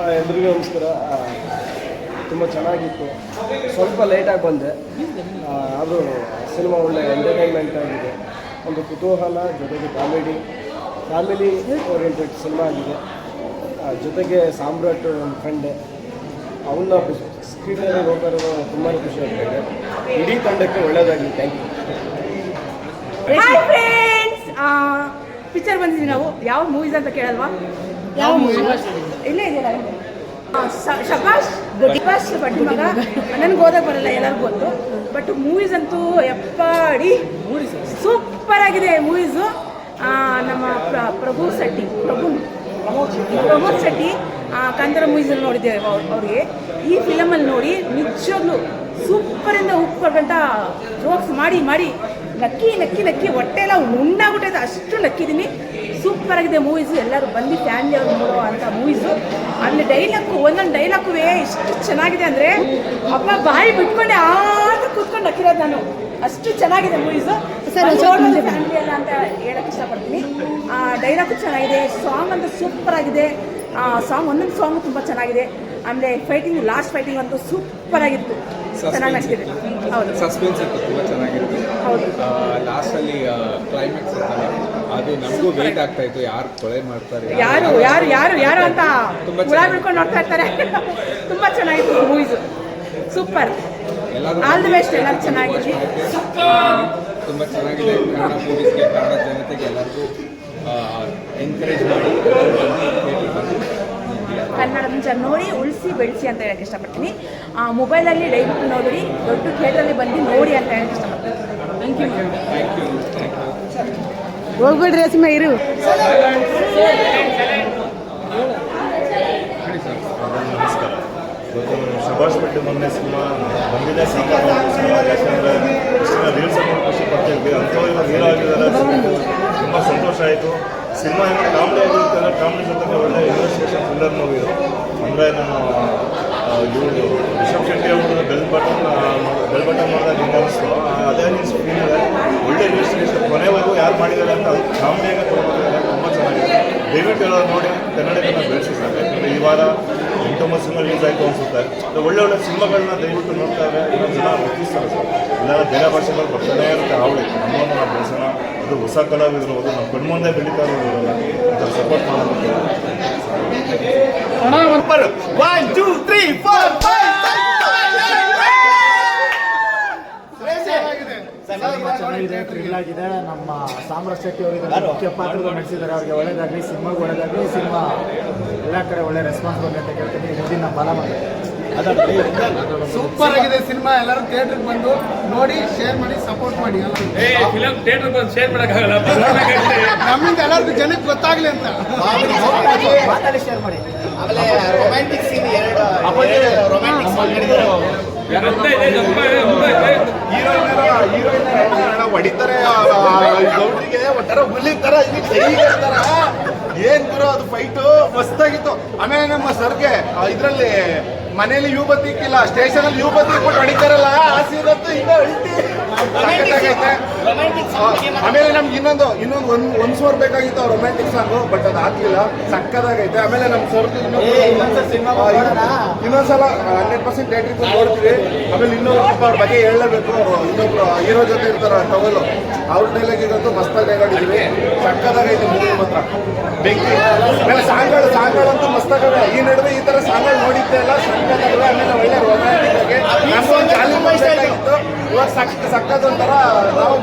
ಆ, ಎಲ್ರಿಗೂ ನಮಸ್ಕಾರ. ತುಂಬ ಚೆನ್ನಾಗಿತ್ತು. ಸ್ವಲ್ಪ ಲೇಟಾಗಿ ಬಂದೆ. ಆದರೂ ಸಿನಿಮಾ ಒಳ್ಳೆ ಎಂಟರ್ಟೈನ್ಮೆಂಟ್ ಆಗಿದೆ. ಒಂದು ಕುತೂಹಲ ಜೊತೆಗೆ ಕಾಮಿಡಿ ಫ್ಯಾಮಿಲಿ ಓರಿಯೆಂಟೆಡ್ ಸಿನಿಮಾ ಆಗಿದೆ. ಆ, ಜೊತೆಗೆ ಸಾಮ್ರಾಟ್ ಒಂದು ಫ್ರೆಂಡೆ ಅವನ್ನ ಸ್ಕ್ರೀನಲ್ಲಿ ಇರೋದು ತುಂಬಾ ಖುಷಿ ಆಗ್ತದೆ. ಇಡೀ ತಂಡಕ್ಕೆ ಒಳ್ಳೆಯದಾಗಲಿ thank you hi friends picture ಬಂದಿದ್ದೀವಿ ನಾವು. ಯಾವ ಮೂವೀಸ್ ಅಂತ ಕೇಳಲ್ವಾ? ಯಾವ ಮೂವಿ ಇಲ್ಲೇ ಇದೆಯಲ್ಲ ಶಬಾಷ್ ಶಬಾಷ್ ಬಟ್ ಮಗ ನನಗೆ ಓದಕ್ಕೆ ಬರಲ್ಲ, ಎಲ್ಲರಿಗೂ ಗೊತ್ತು. ಬಟ್ ಮೂವೀಸ್ ಅಂತೂ ಎಪ್ಪಾಡಿ ಸೂಪರ್ ಆಗಿದೆ ಮೂವೀಸು ನಮ್ಮ ಪ್ರ- ಪ್ರಭು ಶೆಟ್ಟಿ, ಪ್ರಭು ಪ್ರಮೋದ್ ಶೆಟ್ಟಿ ಕಾಂತಾರ ಮೂವೀಸಲ್ಲಿ ನೋಡಿದ್ದೇವೆ ಅವ್ರ್- ಅವ್ರಿಗೆ. ಈ ಫಿಲಮಲ್ಲಿ ನೋಡಿ ನಿಜವಾಗ್ಲೂ ಸೂಪರಿಂದ ಉಪ್ಪರ್ಗಂಟ ಜೋಕ್ಸ್ ಮಾಡಿ ಮಾಡಿ, ನಕ್ಕಿ ನಕ್ಕಿ ನಕ್ಕಿ, ಹೊಟ್ಟೆ ಎಲ್ಲ ಉಣ್ಣಾಗ್ಬಿಟ್ಟೈತೆ ಅಷ್ಟು ನಕ್ಕಿದ್ದೀನಿ. ಸೂಪರ್ ಆಗಿದೆ ಮೂವೀಸ್. ಎಲ್ಲರೂ ಬಂದು ಫ್ಯಾಮಿಲಿ ಅವ್ರು ನೋಡೋ ಅಂತ ಮೂವೀಸು. ಅಲ್ಲಿ ಡೈಲಾಗು ಒಂದೊಂದು ಡೈಲಾಗು ಎಷ್ಟು ಚೆನ್ನಾಗಿದೆ ಅಂದರೆ ಅಪ್ಪ ಬಾಯಿ ಬಿಟ್ಕೊಂಡೆ ಆತ ಕೂತ್ಕೊಂಡು ಹಾಕಿರೋದು ನಾನು. ಅಷ್ಟು ಚೆನ್ನಾಗಿದೆ ಮೂವೀಸು. ಸರ್ ಫ್ಯಾಮಿಲಿ ಅಲ್ಲ ಅಂತ ಹೇಳಕ್ಕೆ ಇಷ್ಟಪಡ್ತೀನಿ. ಡೈಲಾಗು ಚೆನ್ನಾಗಿದೆ ಸಾಂಗ್ ಅಂತ ಸೂಪರ್ ಆಗಿದೆ. ಸಾಂಗ್ ಒಂದೊಂದು ಸಾಂಗ್ ತುಂಬ ಚೆನ್ನಾಗಿದೆ. ಆಮೇಲೆ ಫೈಟಿಂಗ್ ಲಾಸ್ಟ್ ಫೈಟಿಂಗ್ ಅಂತೂ ಸೂಪರ್ ಆಗಿತ್ತು. ಚೆನ್ನಾಗಿ ನಗ್ತಿದೆ ಹೌದು. ಸಸ್ಪೆನ್ಸ್ ಇತ್ತು ತುಂಬ ಚೆನ್ನಾಗಿತ್ತು. ಹೌದು. ಲಾಸ್ಟಲ್ಲಿ ಕ್ಲೈಮ್ಯಾಕ್ಸ್ ಅದು ನಮಗೂ ವೇಟ್ ಆಗ್ತಾ ಇತ್ತು. ಯಾರು ಕೊಲೆ ಮಾಡ್ತಾರೆ ಯಾರು ಯಾರು ಯಾರು ಯಾರು ಅಂತ ಹುಳ ಬಿಡ್ಕೊಂಡು ನೋಡ್ತಾ ಇರ್ತಾರೆ. ತುಂಬಾ ಚೆನ್ನಾಗಿತ್ತು movies super all the best ಎಲ್ಲರೂ ಚೆನ್ನಾಗಿದೆ ತುಂಬ ಚೆನ್ನಾಗಿದೆ. ಕನ್ನಡ ಮೂವೀಸ್ಗೆ ಕನ್ನಡ ಜನತೆಗೆ ಎಲ್ಲರಿಗೂ ಎನ್ಕರೇಜ್ ಮಾಡಿ ಕನ್ನಡದ ಜನ ನೋಡಿ ಉಳಿಸಿ ಬೆಳೆಸಿ ಅಂತ ಹೇಳಕ್ಕೆ ಇಷ್ಟಪಡ್ತೀನಿ ಆ ಮೊಬೈಲಲ್ಲಿ ಡೈರೆಕ್ಟ್ ನೋಡಿ ದೊಡ್ಡ ಥಿಯೇಟ್ರಲ್ಲಿ ಬಂದು ನೋಡಿ ಅಂತ ಹೇಳಕ್ಕೆ ಇಷ್ಟಪಡ್ತೀನಿ ಥ್ಯಾಂಕ್ ಯು ಹೋಗ್ಬಿಡ್ರಿ ರಸಿಮಾ ಇರು ಶಬಾಷ್ ಪಟ್ಟಿ ಮೊನ್ನೆ ಸಿನಿಮಾ ಬಂದಿದೆ ಸಿನಿಮಾ ಯಾಕಂದರೆ ಇಷ್ಟು ರೀಲ್ಸ್ ಖುಷಿ ಪಡ್ತಿದ್ವಿ ಅಂಥವ್ರು ಇವಾಗ ಹೀರೋ ಆಗಿದ್ದಾರೆ ತುಂಬ ಸಂತೋಷ ಆಯಿತು. ಸಿನಿಮಾ ಏನೋ ಕಾಮಿಡಿ ಆಗಿರುತ್ತೆ ಕಾಮಿಡಿ ಜೊತೆಗೆ ಒಳ್ಳೆ ಇನ್ವೆಸ್ಟಿಗೇಷನ್ ಥ್ರಿಲ್ಲರ್ ಮೂವಿ ಇದು. ಅಂದರೆ ನಾನು ಇವರು ರಿಷಬ್ ಶೆಟ್ಟಿ ಅವರು ಬೆಲ್ ಬಟನ್ ಬೆಲ್ ಬಟನ್ ಮಾಡಿದಾಗ ಹಿಂಗೆ ಅನಿಸ್ತು? ಅದೇ ಅನಿಸ್ತು ಸ್ಕ್ರೀನ್ ಇದೆ ಒಳ್ಳೆ ಇನ್ವೆಸ್ಟಿಗೇಷನ್ ಕೊನೆವರೆಗೂ ಯಾರು ಮಾಡಿದ್ದಾರೆ ಅಂತ ಅದು ಕಾಮಿಡಿಯಾಗಿ ತೊಗೊಂಡಿದ್ದಾರೆ ತುಂಬ ಚೆನ್ನಾಗಿದೆ. ದಯವಿಟ್ಟು ನೋಡಿ ಕನ್ನಡಿಗನ ಬೆಳೆಸಿ ಸರ್ ಈ ವಾರ ಸಿನಿಮಾ ರಿಲೀಸ್ ಆಯಿತು ಅನಿಸುತ್ತೆ. ಒಳ್ಳೆ ಒಳ್ಳೆ ಸಿನಿಮಾಗಳನ್ನ ದಯವಿಟ್ಟು ನೋಡ್ತಾರೆ ಇನ್ನೊಂದು ಜನ ಗುರುತಿಸ್ತಾರೆ ಸರ್. ಇಲ್ಲ ಬೇರೆ ಭಾಷೆಗಳು ಬರ್ತಾನೆ ಇರುತ್ತೆ ಹಾವಳಿ. ನಮ್ಮನ್ನು ನಾವು ಬೆಳೆಸೋಣ. ಅದು ಹೊಸ ಕಲಾವಿದರು ಅದು ನಮ್ಮ ಕಣ್ಮುಂದೆ ಬೆಳೀತಾ ಇರೋದಿಲ್ಲ ಸಪೋರ್ಟ್ ತ್ರೀ ಸಿನಿಮಾ ಚೆನ್ನಾಗಿದೆ ನಮ್ಮ ಸಾಮ್ರಾಜ್ ಶೆಟ್ಟಿ ಅವರು ಮುಖ್ಯ ಪಾತ್ರಗಳು ನಡೆಸಿದ್ದಾರೆ ಅವರಿಗೆ ಒಳ್ಳೇದಾಗಲಿ ಸಿನಿಮಾಗೆ ಒಳ್ಳೇದಾಗಲಿ ಸಿನಿಮಾ ಎಲ್ಲ ಕಡೆ ಒಳ್ಳೆ ರೆಸ್ಪಾನ್ಸ್ ಬರಲಿ ಅಂತ ಕೇಳ್ತೀನಿ. ಮುಂದಿನ ಫಲ ಮಾಡಿ ಸೂಪರ್ ಆಗಿದೆ ಸಿನಿಮಾ. ಎಲ್ಲರೂ ಥಿಯೇಟರ್ಗೆ ಬಂದು ನೋಡಿ ಶೇರ್ ಮಾಡಿ ಸಪೋರ್ಟ್ ಮಾಡಿ. ಫಿಲಮ್ ಥಿಯೇಟರ್ ಬಂದು ಶೇರ್ ಮಾಡೋಕ್ಕಾಗಲ್ಲ? ನಮ್ಮಿಂದ ಎಲ್ಲರಿಗೂ ಜನಕ್ಕೆ ಗೊತ್ತಾಗ್ಲಿ ಅಂತ. ಮಾತಾಡಿ ಶೇರ್ ಮಾಡಿ. ರೊಮ್ಯಾಂಟಿಕ್ ಸೀನ್ ಎರಡು ರೊಮ್ಯಾಂಟಿಕ್ ಹೊಡಿತಾರೆ ಗೌಡ್ರಿಗೆ ಒಂಥರ ಹುಲಿ ತರ ಏನ್ ಗುರು ಅದು ಫೈಟು ಮಸ್ತಾಗಿತ್ತು. ಆಮೇಲೆ ನಮ್ಮ ಸರ್ಗೆ ಇದ್ರಲ್ಲಿ ಮನೇಲಿ ಯೂ ಬತ್ತಿಕ್ಕಿಲ್ಲ ಸ್ಟೇಷನ್ ಅಲ್ಲಿ ಯೂ ಬತ್ತಿ ಇಟ್ಬಿಟ್ಟು ಹೊಡಿತಾರಲ್ಲ ಆಸೆ ಅಂತೂ ಇನ್ನೂ ಅಳ್ತಿ. ಆಮೇಲೆ ನಮ್ಗೆ ಇನ್ನೊಂದು ಇನ್ನೊಂದು ಒಂದ್ ಒಂದ್ ಸೋರ್ ಬೇಕಾಗಿತ್ತು ರೊಮ್ಯಾಂಟಿಕ್ ಸಾಂಗ್ ಬಟ್ ಅದು ಆಗ್ಲಿಲ್ಲ. ಸಕ್ಕದಾಗೈತೆ. ಆಮೇಲೆ ನಮ್ ಸೋರ್ ಇನ್ನೊಂದ್ಸಲ ಹಂಡ್ರೆಡ್ ಪರ್ಸೆಂಟ್ ಡೇಟ್ ಬಂದು ನೋಡ್ತೀವಿ. ಆಮೇಲೆ ಇನ್ನೊಂದು ಸ್ವಲ್ಪ ಅವ್ರ ಬಗ್ಗೆ ಹೇಳಲೇಬೇಕು. ಇನ್ನೊಬ್ರು ಹೀರೋ ಜೊತೆ ಇರ್ತಾರ ಟವಲ್. ಅವ್ರ ಇರೋದು ಮಸ್ತಾಗಿ ಡೈಲಾಗಿದ್ದೀವಿ ಸಕ್ಕದಾಗೈತೆ ಮೂವಿ ಮಾತ್ರ. ಬೆಂಕಿ. ಆಮೇಲೆ ಸಾಂಗ್ಗಳು ಸಾಂಗ್ಗಳಂತೂ ಮಸ್ತಾಗವೆ ಈ ನಡುವೆ ಈ ತರ ಸಾಂಗ್ಗಳು ನೋಡಿದ್ದೆ ಎಲ್ಲ ಸಕ್ಕದಾಗವೆ. ಆಮೇಲೆ ಒಳ್ಳೆ ರೊಮ್ಯಾಂಟಿಕ್ ಆಗಿ ಇವಾಗ ಸಕ್ಕ ಸಕ್ಕದ ಒಂಥರ ನಾವು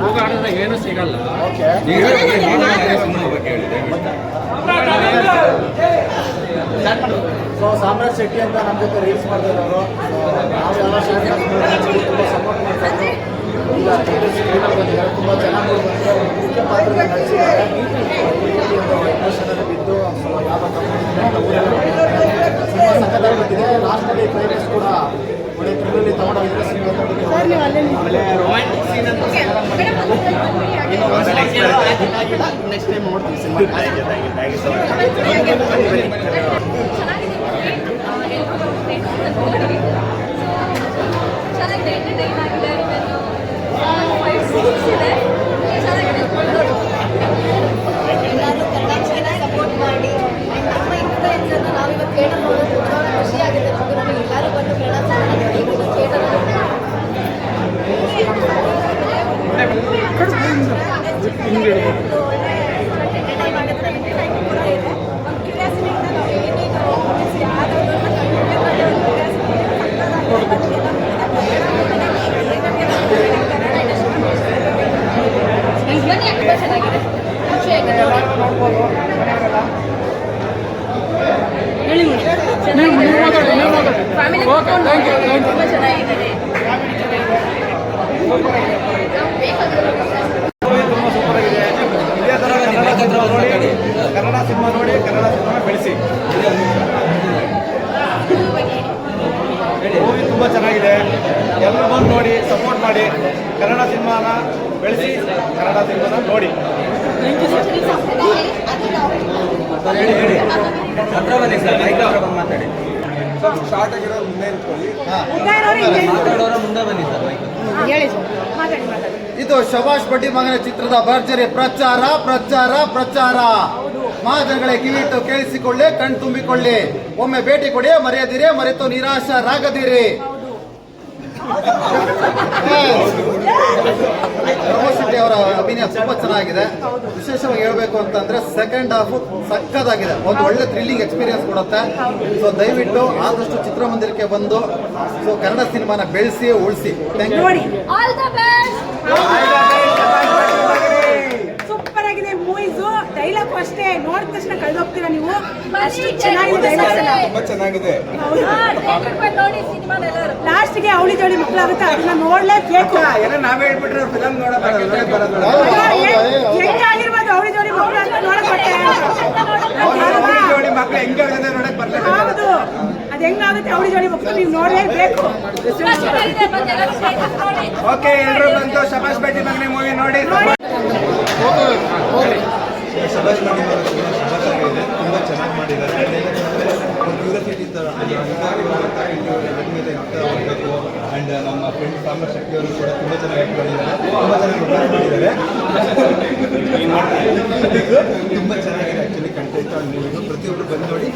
ಹೋಗಾಡಿದ್ರೆ ಏನು ಸಿಗಲ್ಲ. ಸೊ ಸಾಮ್ರಾಜ್ ಶೆಟ್ಟಿ ಅಂತ ನಮ್ಮ ಜೊತೆ ರೀಲ್ಸ್ ಮಾಡ್ತಾ ನಡೆಸಿದ್ದಾರೆ ಬಿದ್ದು ಯಾವ ಸಕ್ಕದಾಗಿ ಲಾಸ್ಟಲ್ಲಿ ಕ್ಲೈಮ್ಯಾಕ್ಸ್ ಕೂಡ ಒಳ್ಳೆ ಥ್ರಿಲಲ್ಲಿ ತಗೊಂಡೋಗಿದ್ರೆ ಸಿಗುತ್ತೆ ನೆಕ್ಸ್ಟ್ ಟೈಮ್ ನೋಡ್ತೀವಿ ಸಿನಿಮಾ ಚೆನ್ನಾಗಿದೆ ಇದೇ ಥರ ಕನ್ನಡ ಚಿತ್ರ ನೋಡಿ ಕನ್ನಡ ಸಿನಿಮಾ ನೋಡಿ ಕನ್ನಡ ಸಿನಿಮಾ ಬೆಳೆಸಿ ಮೂವಿ ತುಂಬ ಚೆನ್ನಾಗಿದೆ ಎಲ್ಲರೂ ನೋಡಿ ಸಪೋರ್ಟ್ ಮಾಡಿ ಕನ್ನಡ ಸಿನಿಮಾನ ಬೆಳೆಸಿ ಕನ್ನಡ ಸಿನಿಮಾನ ನೋಡಿ ಹೇಳಿ ಹೇಳಿ ಹತ್ರ ಬನ್ನಿ ಸರ್ ಮಾತಾಡಿ ಶಾರ್ಟ್ ಆಗಿರೋದು ಮುಂದೆ ನಿಂತ್ಕೊಳ್ಳಿ. ಉದಯನವ್ರು ಮಾತಾಡೋರ ಮುಂದೆ ಬನ್ನಿ ಸರ್ ಮೈಕ್. ಹೇಳಿ ಸರ್. ಮಾತಾಡಿ ಮಾತಾಡಿ. ಇದು ಶಬಾಷ್ ಬಡ್ಡಿ ಮಗನ ಚಿತ್ರದ ಭರ್ಜರಿ. ಪ್ರಚಾರ ಪ್ರಚಾರ ಪ್ರಚಾರ. ಮಹಾಜನಗಳೇ ಕಿವಿಟ್ಟು ಕೇಳಿಸಿಕೊಳ್ಳಿ ಕಣ್ ತುಂಬಿಕೊಳ್ಳಿ. ಒಮ್ಮೆ ಭೇಟಿ ಕೊಡಿ ಮರೆಯದಿರಿ ಮರೆತು ನಿರಾಶರಾಗದಿರಿ ಪ್ರಮೋದ್ ಶೆಟ್ಟಿ ಅವರ ಅಭಿನಯ ತುಂಬಾ ಚೆನ್ನಾಗಿದೆ. ವಿಶೇಷವಾಗಿ ಹೇಳ್ಬೇಕು ಅಂತಂದ್ರೆ ಸೆಕೆಂಡ್ ಹಾಫ್ ಸಕ್ಕದಾಗಿದೆ. ಒಂದು ಒಳ್ಳೆ ಥ್ರಿಲ್ಲಿಂಗ್ ಎಕ್ಸ್ಪೀರಿಯನ್ಸ್ ಕೊಡುತ್ತೆ. ಸೊ ದಯವಿಟ್ಟು ಆದಷ್ಟು ಚಿತ್ರಮಂದಿರಕ್ಕೆ ಬಂದು ಸೊ ಕನ್ನಡ ಸಿನಿಮಾನ ಬೆಳೆಸಿ, ಉಳಿಸಿ. ಥ್ಯಾಂಕ್ ಯು ನೋಡಿ ಆಲ್ ದ ಬೆಸ್ಟ್ ಸೂಪರ್ ಆಗಿದೆ ಮೂವೀಸು ಡೈಲಾಗ್ ಅಷ್ಟೇ ನೋಡಿದ ತಕ್ಷಣ ಕಳೆದೋಗ್ತೀರಾ ನೀವು ಅಷ್ಟು ಚೆನ್ನಾಗಿದೆ ಡೈಲಾಗ್ಸ್ ಎಲ್ಲ ತುಂಬ ಚೆನ್ನಾಗಿದೆ. ಲಾಸ್ಟ್ಗೆ ಅವಳಿ ಜೋಡಿ ಮಕ್ಕಳಾಗುತ್ತೆ ಅದನ್ನ ನೋಡ್ಲೇಬೇಕು. ನಾವೇ ಹೇಳ್ಬಿಟ್ರೆ ಫಿಲಮ್ ಹೆಂಗಾಗಿರ್ಬೋದು ಅವಳಿ ಜೋಡಿ ಮಕ್ಕಳು ಅಂತ ನೋಡಕ್ ಬಟ್ಟೆ ನೋಡಿ ಮಕ್ಕಳು ಹೆಂಗೆ ನೋಡಕ್ ಬರ್ತಾರೆ ಹೌದು. ಅದ್ ಹೆಂಗಾಗುತ್ತೆ ಅವಳಿ ಜೋಡಿ ಮಕ್ಕಳು ನೀವು ನೋಡ್ಲೇಬೇಕು. ಓಕೆ ಎಲ್ಲರೂ ಬಂತು ಶಬಾಷ್ ಬೇಟಿ ಮಗನೇ ಮೂವಿ ನೋಡಿ. ಶಬಾಷ್ ಆಗಿದೆ ತುಂಬ ಚೆನ್ನಾಗಿ ಮಾಡಿದ್ದಾರೆ ಕ್ಯೂರಿಯಾಸಿಟಿ ಥರ ಹೋಗಬೇಕು ಆ್ಯಂಡ್ ನಮ್ಮ ಫ್ರೆಂಡ್ ಸಾಂಬರ್ ಶಕ್ತಿ ಅವರು ಕೂಡ ತುಂಬ ಚೆನ್ನಾಗಿ ಆ್ಯಕ್ಟ್ ಮಾಡಿದ್ದಾರೆ ತುಂಬ ಚೆನ್ನಾಗಿ ಪ್ರೊಡ್ಯೂಸ್ ಮಾಡಿದ್ದಾರೆ ತುಂಬ ಚೆನ್ನಾಗಿದೆ ಆ್ಯಕ್ಚುಲಿ ಕಂಟೆಂಟ್ ಆ್ಯಂಡ್ ಮೂವಿದು ಪ್ರತಿಯೊಬ್ಬರು ಬಂದು ನೋಡಿ